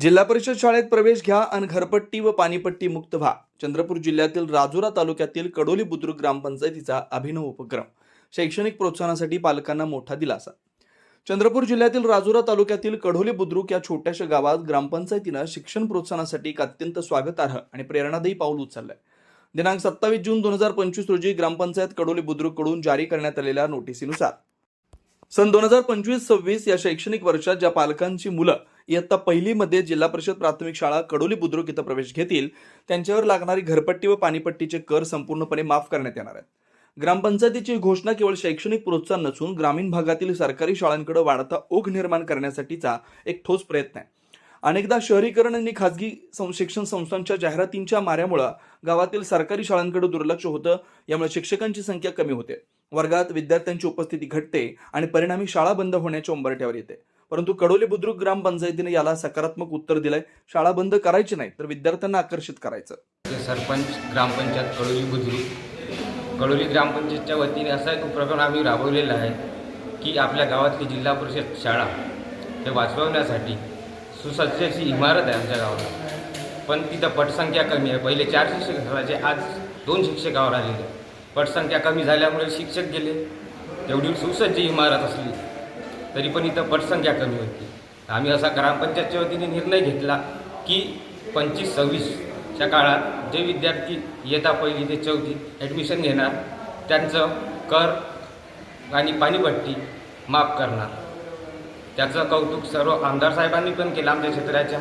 जिल्हा परिषद शाळेत प्रवेश घ्या आणि घरपट्टी व पाणीपट्टी मुक्त व्हा. चंद्रपूर जिल्ह्यातील राजुरा तालुक्यातील कडोली बुद्रुक ग्रामपंचायतीचा अभिनव उपक्रम. शैक्षणिक प्रोत्साहनासाठी पालकांना मोठा दिलासा. चंद्रपूर जिल्ह्यातील राजुरा तालुक्यातील कढोली बुद्रुक या छोट्याशा गावात ग्रामपंचायतीनं शिक्षण प्रोत्साहनासाठी एक अत्यंत स्वागतार्ह आणि प्रेरणादायी पाऊल उचललंय. दिनांक सत्तावीस जून दोन हजार पंचवीस रोजी ग्रामपंचायत कडोली बुद्रुककडून जारी करण्यात आलेल्या नोटिसीनुसार. सन दोन हजार पंचवीस सव्वीस या शैक्षणिक वर्षात ज्या पालकांची मुलं इयत्ता पहिलीमध्ये जिल्हा परिषद प्राथमिक शाळा कडोली बुद्रुक इथं प्रवेश घेतील. त्यांच्यावर लागणारी घरपट्टी व पाणीपट्टीचे कर संपूर्णपणे माफ करण्यात येणार आहेत. ग्रामपंचायतीची घोषणा केवळ शैक्षणिक प्रोत्साहन नसून ग्रामीण भागातील सरकारी शाळांकडे वाढता ओघ निर्माण करण्यासाठीचा एक ठोस प्रयत्न आहे. अनेकदा शहरीकरण आणि खाजगी शिक्षण संस्थांच्या जाहिरातींच्या माऱ्यामुळं गावातील सरकारी शाळांकडे दुर्लक्ष होतं यामुळे शिक्षकांची संख्या कमी होते. वर्गात विद्यार्थ्यांची उपस्थिती घटते आणि परिणामी शाळा बंद होण्याच्या उंबरठ्यावर येते. परंतु कडोली बुद्रुक ग्रामपंचायतीने याला सकारात्मक उत्तर दिलंय. शाळा बंद करायची नाही तर विद्यार्थ्यांना आकर्षित करायचं. सरपंच ग्रामपंचायत कडोली बुद्रुक. कडोली ग्रामपंचायतच्या वतीने असा एक उपक्रम आम्ही राबवलेला आहे की आपल्या गावातली जिल्हा परिषद शाळा हे वाचवण्यासाठी सुसज्ज अशी इमारत आहे आमच्या गावाला पण तिथं पटसंख्या कमी आहे. पहिले चार शिक्षक असायचे आज दोन शिक्षक गावावर आलेले पटसंख्या कमी झाल्यामुळे शिक्षक गेले. तेवढी सुसज्ज इमारत असली. तरी पण इथं पटसंख्या कमी होती. आम्ही असा ग्रामपंचायतच्या वतीने निर्णय घेतला की पंचवीस सव्वीसच्या काळात जे विद्यार्थी येता पहिली ते चौथी ॲडमिशन घेणार त्यांचं कर आणि पाणीपट्टी माफ करणार. त्याचं कौतुक सर्व आमदार साहेबांनी पण केलं आमच्या क्षेत्राच्या